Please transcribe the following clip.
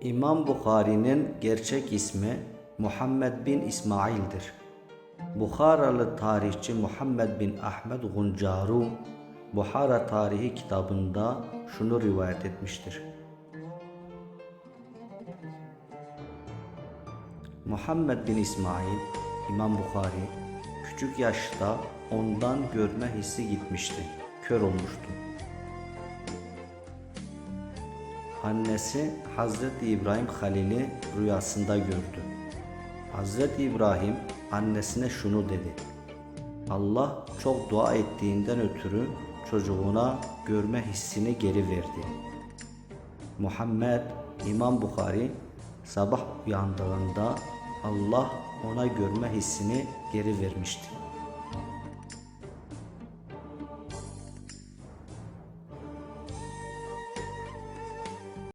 İmam Bukhari'nin gerçek ismi Muhammed bin İsmail'dir. Bukharalı tarihçi Muhammed bin Ahmed Guncaru, Buhara Tarihi kitabında şunu rivayet etmiştir. Muhammed bin İsmail, İmam Bukhari, küçük yaşta ondan görme hissi gitmişti, kör olmuştu. Annesi Hazreti İbrahim Halil'i rüyasında gördü. Hazreti İbrahim annesine şunu dedi. Allah çok dua ettiğinden ötürü çocuğuna görme hissini geri verdi. Muhammed İmam Bukhari sabah uyandığında Allah ona görme hissini geri vermişti.